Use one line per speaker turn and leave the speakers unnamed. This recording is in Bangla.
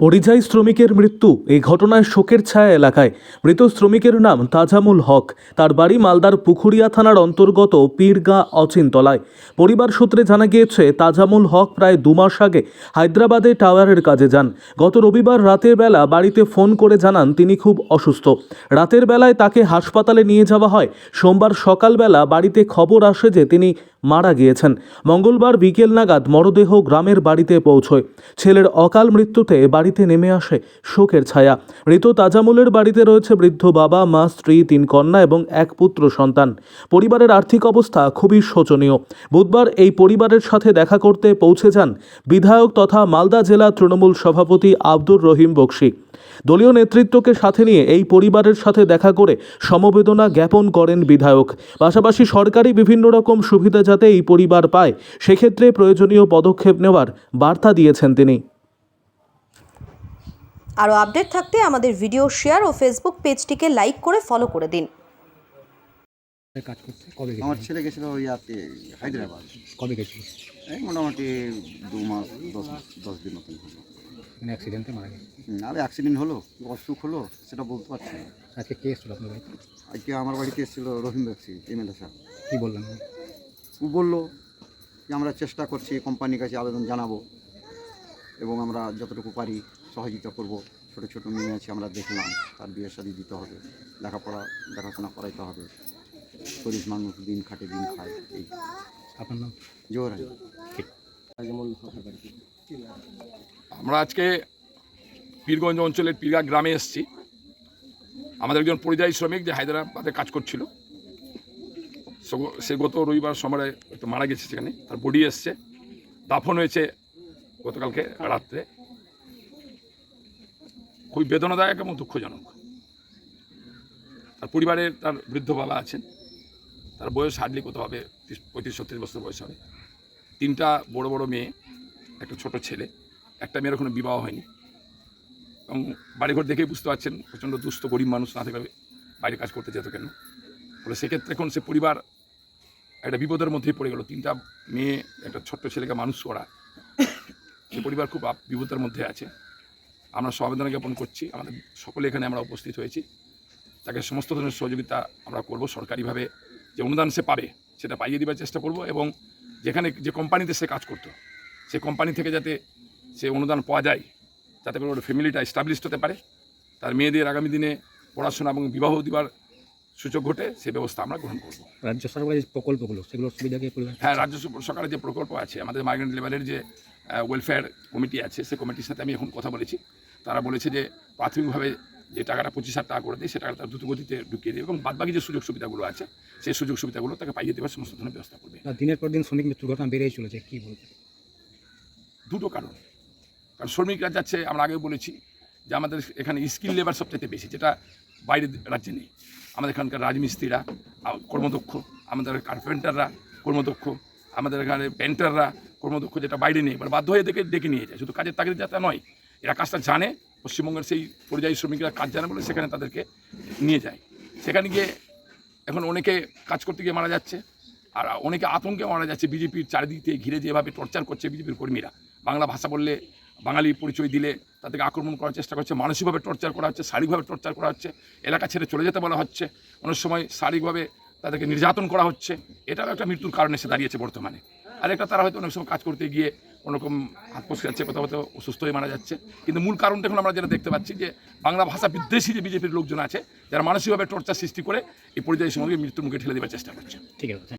পরিযায়ী শ্রমিকের মৃত্যু। এই ঘটনায় শোকের ছায়া এলাকায়। মৃত শ্রমিকের নাম তাজামুল হক। তার বাড়ি মালদার পুখুরিয়া থানার অন্তর্গত পীরগাঁ অচিনতলায়। পরিবার সূত্রে জানা গিয়েছে, তাজামুল হক প্রায় দু মাস আগে হায়দ্রাবাদে টাওয়ারের কাজে যান। গত রবিবার রাতের বেলা বাড়িতে ফোন করে জানান তিনি খুব অসুস্থ। রাতের বেলায় তাকে হাসপাতালে নিয়ে যাওয়া হয়। সোমবার সকালবেলা বাড়িতে খবর আসে যে তিনি মারা গিয়েছেন। মঙ্গলবার বিকেল নাগাদ মরদেহ গ্রামের বাড়িতে পৌঁছয়। ছেলের অকাল মৃত্যুতে বাড়িতে নেমে আসে শোকের ছায়া। মৃত তাজামুলের বাড়িতে রয়েছে বৃদ্ধ বাবা, মা, স্ত্রী, তিন কন্যা এবং এক পুত্র সন্তান। পরিবারের আর্থিক অবস্থা খুবই শোচনীয়। বুধবার এই পরিবারের সাথে দেখা করতে পৌঁছে যান বিধায়ক তথা মালদা জেলা তৃণমূল সভাপতি আব্দুর রহিম বক্সি। দলীয় নেতৃত্বকে সাথে নিয়ে এই পরিবারের সাথে দেখা করে সমবেদনা জ্ঞাপন করেন বিধায়ক। পাশাপাশি সরকারি বিভিন্ন রকম সুবিধা যাতে এই পরিবার পায় সেক্ষেত্রে প্রয়োজনীয় পদক্ষেপ নেওয়ার বার্তা দিয়েছেন তিনি।
আরও আপডেট থাকতে আমাদের ভিডিও শেয়ার ও ফেসবুক পেজটিকে লাইক করে ফলো করে দিন।
কাজ করতে কবে গেছিল
আমার ছেলে গেছিল ইয়াতে হায়দ্রাবাদ।
কবে গেছিল?
এই মোটামুটি দু মাস দশ দশ দিন মতন হলো।
মানে অ্যাক্সিডেন্টে মারা গেছে?
হুম, আর অ্যাক্সিডেন্ট হলো অসুখ হলো সেটা বলতে পারছি না।
আজকে কে এসেছিল আপনার বাড়িতে?
আজকে আমার বাড়িতে এসেছিল রহিম ব্যক্তি এমএলএ সাহেব
কী বললেন
ও বলল যে আমরা চেষ্টা করছি কোম্পানির কাছে আবেদন জানাব এবং আমরা যতটুকু পারি সহযোগিতা করব। ছোট ছোট মেয়ে আছে আমরা দেখলাম তার বিয়ে শাদি দিতে হবে লেখাপড়া দেখাশোনা করাইতে হবে। শরীর মানুষ দিন খাটে দিন খায় এই।
আপনার নাম?
জোর হয়
আমরা আজকে পীরগঞ্জ অঞ্চলের পীরগা গ্রামে এসেছি। আমাদের একজন পরিযায়ী শ্রমিক যে হায়দ্রাবাদে কাজ করছিল, সে- গত রবিবার সময় একটু মারা গেছে সেখানে, তার বডি এসছে। দাফন হয়েছে গতকালকে রাত্রে। খুবই বেদনাদায়ক এবং দুঃখজনক। তার পরিবারের তার বৃদ্ধ বাবা আছেন। তার বয়স হার্ডলি কত হবে? ত্রিশ পঁয়ত্রিশ, ছত্রিশ বছর বয়স হবে। তিনটা বড় বড় মেয়ে, একটা ছোট ছেলে। একটা মেয়ের এখনও বিবাহ হয়নি। এবং বাড়িঘর দেখেই বুঝতে পারছেন, প্রচণ্ড দুস্থ, গরিব মানুষ না থাকলে বাইরে কাজ করতে যেত কেন? ফলে সেক্ষেত্রে এখন সে পরিবার একটা বিপদের মধ্যেই পড়ে গেল। তিনটা মেয়ে, একটা ছোট্ট ছেলেকে মানুষ করা, সে পরিবার খুব বিপদের মধ্যে আছে। আমরা সমাবেদনা জ্ঞাপন করছি। আমাদের সকলে এখানে আমরা উপস্থিত হয়েছি। তাকে সমস্ত ধরনের সহযোগিতা আমরা করব সরকারিভাবে। যে অনুদান সে পাবে, সেটা পাইয়ে দেওয়ার চেষ্টা করব এবং যেখানে যে কোম্পানিতে সে কাজ করতো, সে কোম্পানি থেকে যাতে সে অনুদান পাওয়া যায় যাতে করে ওর ফ্যামিলিটা এস্টাবলিশড হতে পারে। তার মেয়েদের আগামী দিনে পড়াশোনা এবং বিবাহ দিবার সুযোগ ঘটে সে ব্যবস্থা আমরা গ্রহণ করব।
রাজ্য সরকারের যে প্রকল্পগুলো সেগুলোর সুবিধা কি
হ্যাঁ রাজ্য সরকারের যে প্রকল্প আছে আমাদের মাইগ্রেন্ট লেভেলের যে ওয়েলফেয়ার কমিটি আছে সেই কমিটির সাথে আমি এখন কথা বলেছি। তারা বলেছে যে প্রাথমিকভাবে যে টাকাটা পঁচিশ হাজার টাকা করে দেয় সে টাকাটা দ্রুত গতিতে ঢুকিয়ে দেবে এবং বাদবাকি যে সুযোগ সুবিধাগুলো আছে সেই সুযোগ সুবিধাগুলো তাকে পাইয়ে দেওয়ার সমস্ত ধরনের ব্যবস্থা করবে।
দিনের পর দিন শ্রমিক মৃত্যুর ঘটনা বেড়েই চলেছে কী বলবেন?
দুটো কারণ। কারণ শ্রমিকরা যাচ্ছে, আমরা আগেও বলেছি যে আমাদের এখানে স্কিল লেবার সবচেয়ে বেশি, যেটা বাইরের রাজ্যে নেই। আমাদের এখানকার রাজমিস্ত্রিরা কর্মদক্ষ, আমাদের কার্পেন্টাররা কর্মদক্ষ, আমাদের এখানে পেন্টাররা কর্মদক্ষ যেটা বাইরে নেই, এবার বাধ্য হয়ে দেখে ডেকে নিয়ে যায়। শুধু কাজের তাগিদে যাতে নয়, এরা কাজটা জানে, পশ্চিমবঙ্গের সেই পরিযায়ী শ্রমিকরা কাজ জানে বলে সেখানে তাদেরকে নিয়ে যায়। সেখানে গিয়ে এখন অনেকে কাজ করতে গিয়ে মারা যাচ্ছে, আর অনেকে আতঙ্কে মারা যাচ্ছে। বিজেপির চারিদিক থেকে ঘিরে যেভাবে টর্চার করছে বিজেপির কর্মীরা, বাংলা ভাষা বললে বাঙালি পরিচয় দিলে তাদেরকে আক্রমণ করার চেষ্টা করছে, মানসিকভাবে টর্চার করা হচ্ছে, শারীরিকভাবে টর্চার করা হচ্ছে, এলাকা ছেড়ে চলে যেতে বলা হচ্ছে, অনেক সময় শারীরিকভাবে তাদেরকে নির্যাতন করা হচ্ছে এটাও একটা মৃত্যুর কারণ এসে দাঁড়িয়েছে বর্তমানে। আর একটা তারা হয়তো অনেক সময় কাজ করতে গিয়ে কোনোরকম হাত পসে যাচ্ছে কোথাও কোথাও অসুস্থ হয়ে মারা যাচ্ছে। কিন্তু মূল কারণটা এখন আমরা যেটা দেখতে পাচ্ছি যে, বাংলা ভাষা বিদ্বেষী যে বিজেপির লোকজন আছে, যারা মানসিকভাবে টর্চার সৃষ্টি করে, এই পরিযায়ী সমাজকে মৃত্যুর মুখে ঠেলে দেওয়ার চেষ্টা করছে।
ঠিক আছে।